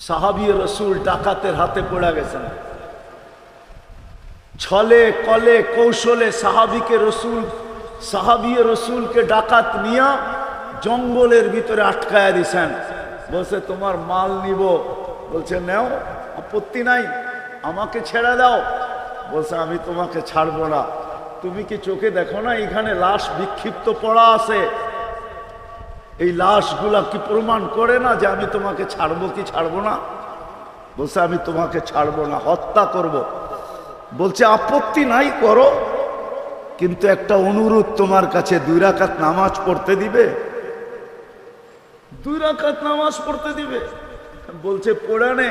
সাহাবি রসুল ডাকাতের হাতে পড়ে গেছেন। ছলে, কলে, কৌশলে সাহাবিকে রসুল সাহাবি রসুলকে ডাকাত নিয়া জঙ্গলের ভিতরে আটকায়া দিছেন। বলছে, তোমার মাল নিব। বলছে, নেও, আপত্তি নাই, আমাকে ছেড়ে দাও। বলছে, আমি তোমাকে ছাড়বো না। তুমি কি চোখে দেখো না? এখানে লাশ বিক্ষিপ্ত পড়া আছে। এই লাশগুলা কি প্রমাণ করে না যে আমি তোমাকে ছাড়বো কি ছাড়বো না? বলছে, আমি তোমাকে ছাড়বো না, হত্যা করব। বলছে, আপত্তি নাই, করো। কিন্তু একটা অনুরোধ তোমার কাছে, দুই রাকাত নামাজ পড়তে দিবে? দুই রাকাত নামাজ পড়তে দিবে? বলছে, পড়ানে,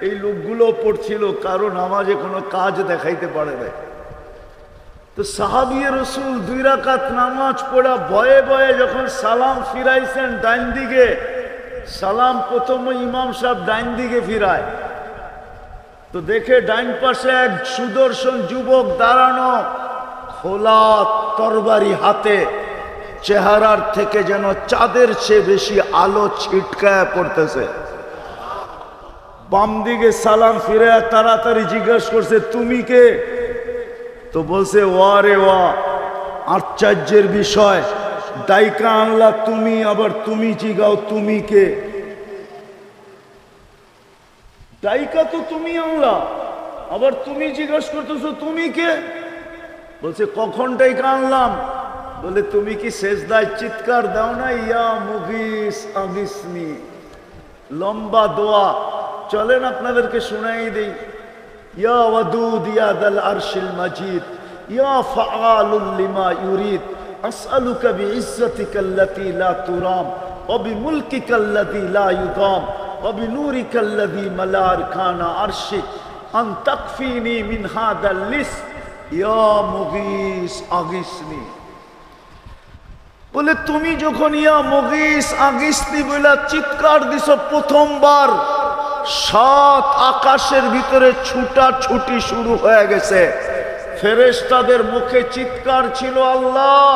এই লোকগুলো পড়ছিল, কারও নামাজে কোনো কাজ দেখাইতে পারে না তো সাহাবিয়ে রসুল দুই রাকাত নামাজ পড়া ভয়ে ভয়ে যখন সালাম ফিরাইছেন ডাইন দিকে, সালাম প্রথম ইমাম সাহেব ডাইন দিকে ফিরায়। তো দেখে ডাইন পাশে এক সুদর্শন যুবক দাঁড়ানো, খোলা তরবারি হাতে, চেহারার থেকে যেন চাঁদের চেয়ে বেশি আলো ছিটকায় পড়তেছে। বাম দিকে সালাম ফিরে তাড়াতাড়ি জিজ্ঞেস করছে, তুমি কে? তো বলছে, ওয়া রে ওয়া, আশ্চর্যের বিষয়। দায়িকা আনলা তুমি, আবার তুমি জিগাও, তুমি কে? দায়িকা তো তুমি আনলা, আবার তুমি জিজ্ঞেস করতেছো, তুমি কে? বলছে, কখন ডাইকা আনলাম? বলে, তুমি কি শেষদায় চিৎকার দাও না ইয়া মুগিস আবিসনি লম্বা দোয়া। চলেন আপনাদেরকে শোনাই দিই। ইয়া ওয়াদুদ ইয়া দাল আরশিল মাজিদ ইয়া ফাআলুল লিমা ইউরিদ আসআলুকা বিইজ্জাতিকা আল্লাতী লা তুরাম ওয়া বিমুলকিকা আল্লাযী লা ইউদাম ওয়া বিনূরিকা আল্লাযী মালা আরকানা আরশিক আন তাকফিনি মিন হাদাল লিস ইয়া মুগিস আগিসনি বলে তুমি যখন ইয়া মগিস আগিস্তি বলে চিৎকার দিছ প্রথমবার সাত আকাশের ভিতরে ছুটা ছুটি শুরু হয়ে গেছে। ফেরেশতাদের মুখে চিৎকার ছিল, আল্লাহ,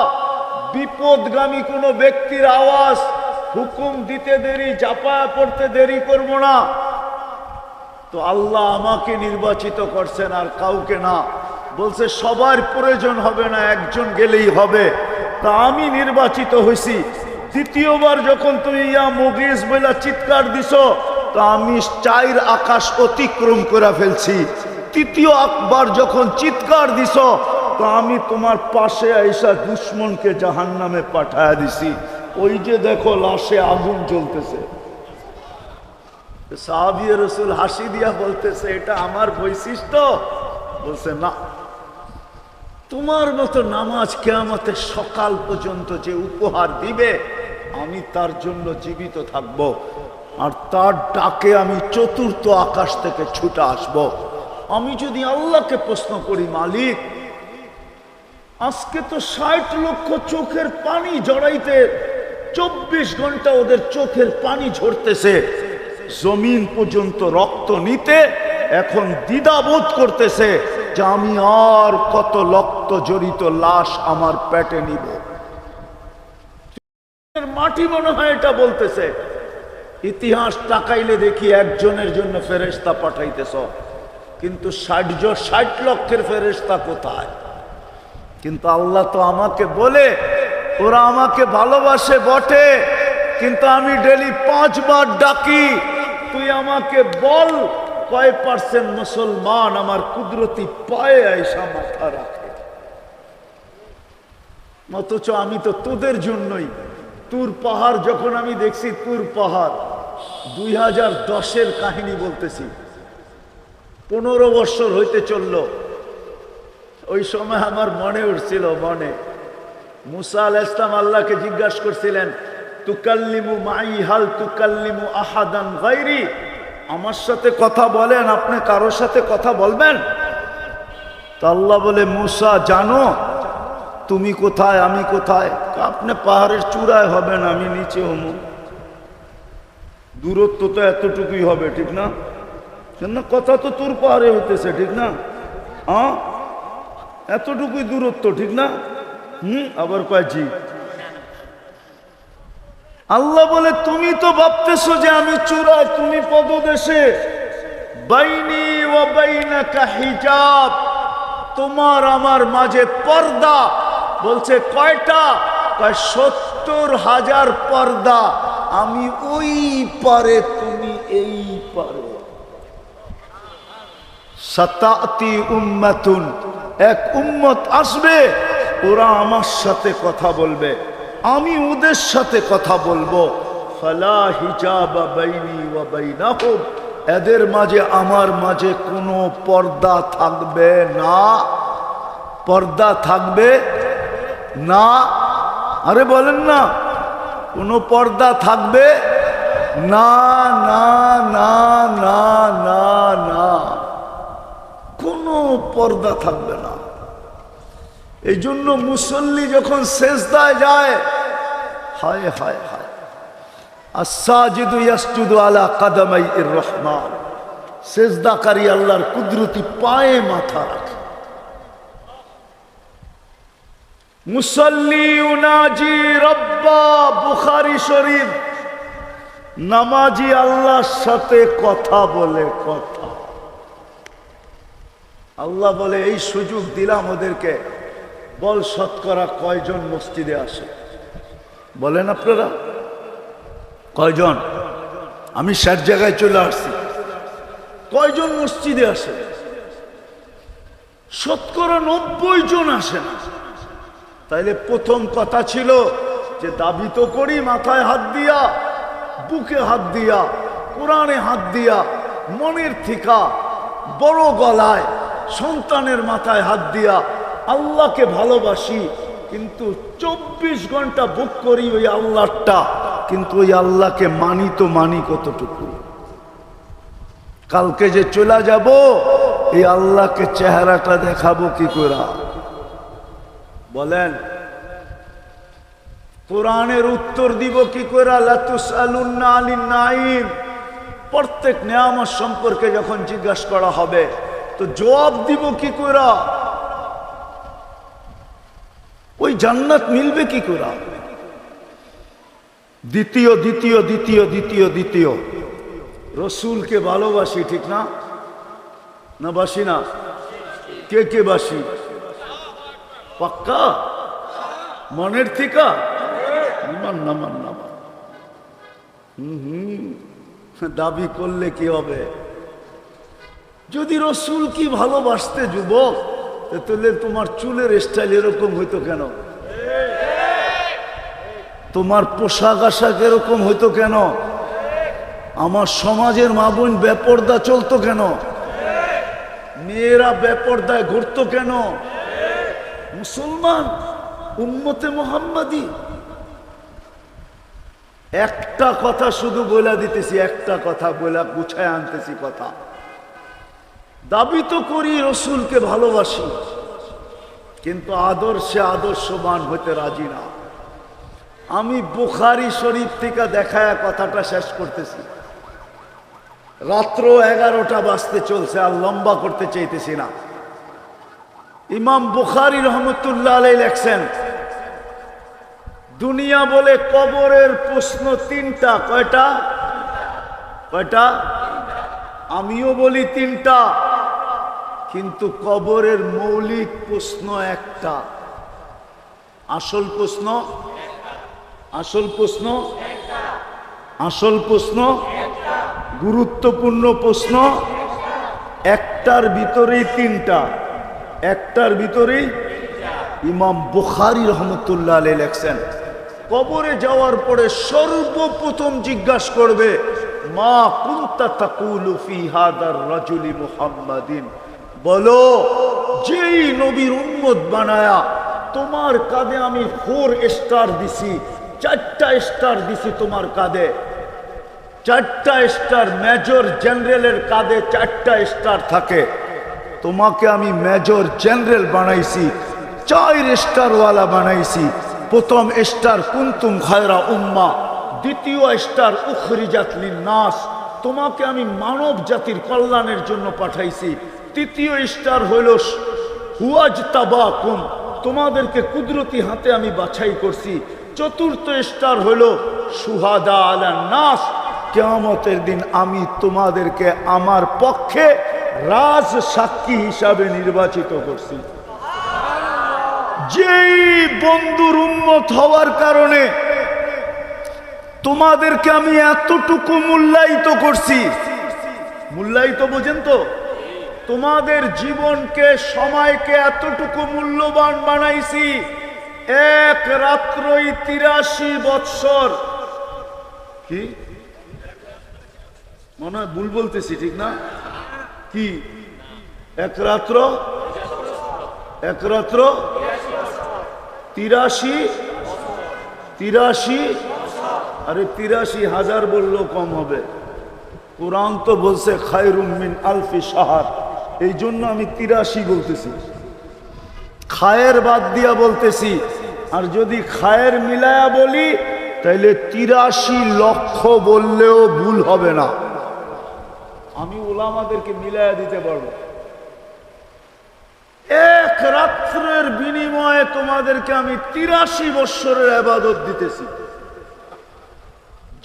বিপদগামী কোনো ব্যক্তির আওয়াজ, হুকুম দিতে দেরি চাপায়া পড়তে দেরি করব না। তো আল্লাহ আমাকে নির্বাচিত করছেন, আর কাউকে না। বলছে, সবার প্রয়োজন হবে না, একজন গেলেই হবে। তা আমি নির্বাচিত হয়েছি দ্বিতীয়বার যখন তুমি ইয়া মুগিস বইলা চিৎকার দিছ তা আমি চাইর আকাশ অতিক্রম করে ফেলছি। তৃতীয় আকবার যখন চিৎকার দিছ, তো আমি তোমার পাশে আইসা দুশ্মনকে জাহান নামে পাঠায় দিছি। ওই যে দেখো, লাশে আগুন জ্বলতেছে। সাহাবিয়ে রসুল হাসি দিয়া বলতেছে, এটা আমার বৈশিষ্ট্য? বলছে, না। তোমার মতো নামাজ কেয়ামতে সকাল পর্যন্ত যে উপহার দিবে, আমি তার জন্য জীবিত থাকব। আর তার ডাকে আমি চতুর্থ আকাশ থেকে ছুটে আসব। আমি যদি আল্লাহকে প্রশ্ন করি, মালিক, আজকে তো ষাট লক্ষ চোখের পানি জড়াইতে চব্বিশ ঘণ্টা ওদের চোখের পানি ঝরতেছে। জমিন পর্যন্ত রক্ত নিতে এখন দ্বিধাবোধ করতেছে যে আমি আর কত রক্ত জড়িত লাশ আমার পেটে নিব। মাটি মনে হয় এটা বলতেছে। ইতিহাস তাকাইলে দেখি একজনের জন্য ফেরেস্তা পাঠাইতেছ। কিন্তু ষাট ষাট লক্ষের ফেরেস্তা কোথায়? কিন্তু আল্লাহ তো আমাকে বলে, ওরা আমাকে ভালোবাসে, বটে। কিন্তু আমি ডেলি পাঁচবার ডাকি, তুই আমাকে বল, কয় পার্সেন্ট মুসলমান আমার কুদরতি পায়ে আইসা মাথা রাখে? অথচ আমি তো তোদের জন্যই তুর পাহাড় যখন আমি দেখছি, তুর পাহাড়। দুই হাজার দশের কাহিনী বলতেছি। পনেরো বছর হইতে চলল। ওই সময় আমার মনে উঠছিল, মনে। মুসা আল ইসলাম আল্লাহকে জিজ্ঞাসা করছিলেন, তুকাল্লিমু মাই, হাল তুকাল্লিমু আহাদান গাইরি আমার সাথে কথা বলেন, আপনি কারোর সাথে কথা বলবেন? তা আল্লাহ বলে, মুসা, জানো তুমি কোথায়, আমি কোথায়? আপনি পাহাড়ের চূড়ায় হবেন, আমি নিচে হমু দূরত্ব তো এতটুকুই হবে, ঠিক না? কথা তো তোর পাহাড়ে হইতেছে, ঠিক না? হ্যাঁ এতটুকুই দূরত্ব, ঠিক না? হুম? আবার কয় জি? আল্লাহ বলে, তুমি তো ভাবতেছো যে আমি চূড়ায়, তুমি পদদেশে। বাইনি তোমার আমার মাঝে পর্দা। বলছে, কয়টা? কয়, সত্তর হাজার পর্দা। আমি ওই পারে, তুমি এই পারে। সাতাতি উম্মাতুন। এক উম্মত আসবে, ওরা আমার সাথে কথা বলবে। আমি ওদের সাথে কথা বলব। ফালা এদের মাঝে, আমার মাঝে কোনো পর্দা থাকবে না। পর্দা থাকবে না? আরে বলেন না, কোনো পর্দা থাকবে? না না না না না না। কোনো পর্দা থাকবে না। এই জন্য মুসল্লি যখন শেষদায় যায়, হায় হায় হায়। আসাজিদু ইয়াসজুদু আলা কাদামাই রহমান। সেজদাকারী আল্লাহর কুদরতি পায়ে মাথা রাখে। মুসল্লি উনাজি রব্বা বুখারি শরীফ। নামাজি আল্লাহর সাথে কথা বলে কথা। আল্লাহ বলে, এই সুযোগ দিলাম ওদেরকে। বল শতকরা কয়জন মসজিদে আসে? বলেন আপনারা, কয়জন? আমি ষাট জায়গায় চলে আসছি। কয়জন মসজিদে আসে? শতকরা নব্বই জন আসে না। তাইলে প্রথম কথা ছিল যে দাবি তো করি, মাথায় হাত দিয়া, বুকে হাত দিয়া, কোরআনে হাত দিয়া, মনের থিকা, বড় গলায়, সন্তানের মাথায় হাত দিয়া আল্লাহকে ভালোবাসি, কিন্তু চব্বিশ ঘণ্টা বুক করি ওই আল্লাহটা, কিন্তু ওই আল্লাহকে মানি তো মানি কতটুকু? কালকে যে চলে যাব, এই আল্লাহকে চেহারাটা দেখাবো কি করে? বলেন, কোরআনের উত্তর দিব কি করে? নাইম প্রত্যেক নিয়ামত সম্পর্কে যখন জিজ্ঞাসা করা হবে, তো জবাব দিব কি করে? ওই জান্নাত মিলবে কি করে? দ্বিতীয় দ্বিতীয় দ্বিতীয় দ্বিতীয় দ্বিতীয়। রসুলকে ভালোবাসি, ঠিক না? না বাসি না? কে কে বাসি? পাক্কা? মনের থিকা? নামান নামান নামান। হুম হুম। দাবি করলে কি হবে? যদি রসুল কি ভালোবাসতে যুবক, তাহলে তোমার চুলের স্টাইল এরকম হইতো কেন? তোমার পোশাক আশাক এরকম হইতো কেন? আমার সমাজের মা বোন বেপর্দা চলতো কেন? মেয়েরা বেপর্দায় ঘুরতো কেন? মুসলমান, উম্মতে মোহাম্মদী। একটা কথা শুধু বলে দিতেছি, একটা কথা বলে গুছায় আনতেছি কথা। দাবি তো করি, রসুলকে ভালোবাসি, কিন্তু আদর্শে আদর্শবান হতে রাজি না। আমি বুখারি শরীফ থেকে দেখায় কথাটা শেষ করতেছি। রাত্র এগারোটা বাজতে চলছে, আর লম্বা করতে চাইতেছি না। ইমাম বুখারি রহমতুল্লাহ আলাই লেখছেন, দুনিয়া বলে কবরের প্রশ্ন তিনটা, কয়টা? কয়টা? আমিও বলি তিনটা, কিন্তু কবরের মৌলিক প্রশ্ন একটা। আসল প্রশ্ন? আসল প্রশ্ন? আসল প্রশ্ন? গুরুত্বপূর্ণ প্রশ্ন? একটার ভিতরেই তিনটা। একটার ভিতরেই ইমাম বুখারি রহমতুল্লাহ আলী লেখছেন, কবরে যাওয়ার পরে সর্বপ্রথম জিজ্ঞাসা করবে, মা কুন্তা তাকুলু ফি হাদার রাজুলি মুহাম্মাদিন? বলো, যেই নবীর উম্মত বানায়া তোমার কাঁধে আমি ফোর স্টার দিছি, চারটা স্টার দিছি তোমার কাঁধে। চারটা স্টার মেজর জেনারেলের কাঁধে চারটা স্টার থাকে। তোমাকে আমি মেজর জেনারেল বানাইছি, চার স্টারওয়ালা বানাইছি। প্রথম স্টার কুন্তুম খায়রা উম্মা, দ্বিতীয় স্টার উখরিজাত নাস তোমাকে আমি মানব জাতির কল্যাণের জন্য পাঠাইছি। তৃতীয় স্টার হইল হুয়াজ তাবা তাবাকুম তোমাদেরকে কুদরতি হাতে আমি বাছাই করছি। চতুর্থ স্টার হলো সুহাদা আলা নাস কেয়ামতের দিন আমি তোমাদেরকে আমার পক্ষে রাজ সাক্ষী হিসাবে নির্বাচিত করছি। যেই বন্ধুর উন্মত হওয়ার কারণে তোমাদেরকে আমি এতটুকু মূল্যায়িত করছি। মূল্যায়িত বোঝেন তো? তোমাদের জীবনকে, সময়কে এতটুকু মূল্যবান বানাইছি, এক রাত্রই তিরাশি বৎসর। কি? মনে হয় ভুল বলতেছি, ঠিক না? কি? একরাত্র একরাত্র তিরাশি? তিরাশি? আরে তিরাশি হাজার বললেও কম হবে। কোরআন তো বলছে, খায়রুম মিন আলফি সাহার এই জন্য আমি তিরাশি বলতেছি। খায়ের বাদ দিয়া বলতেছি, আর যদি খায়ের মিলায়া বলি, তাইলে তিরাশি লক্ষ বললেও ভুল হবে না। আমি ওলামাদেরকে মিলায়া দিতে পারব। এক রাত্রের বিনিময়ে তোমাদেরকে আমি তিরাশি বৎসরের আবাদত দিতেছি।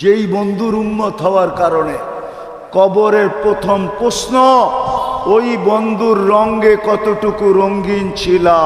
যেই বন্ধুর উন্মত হওয়ার কারণে কবরের প্রথম প্রশ্ন, ওই বন্ধুর রঙ্গে কতটুকু রঙ্গিন ছিলা?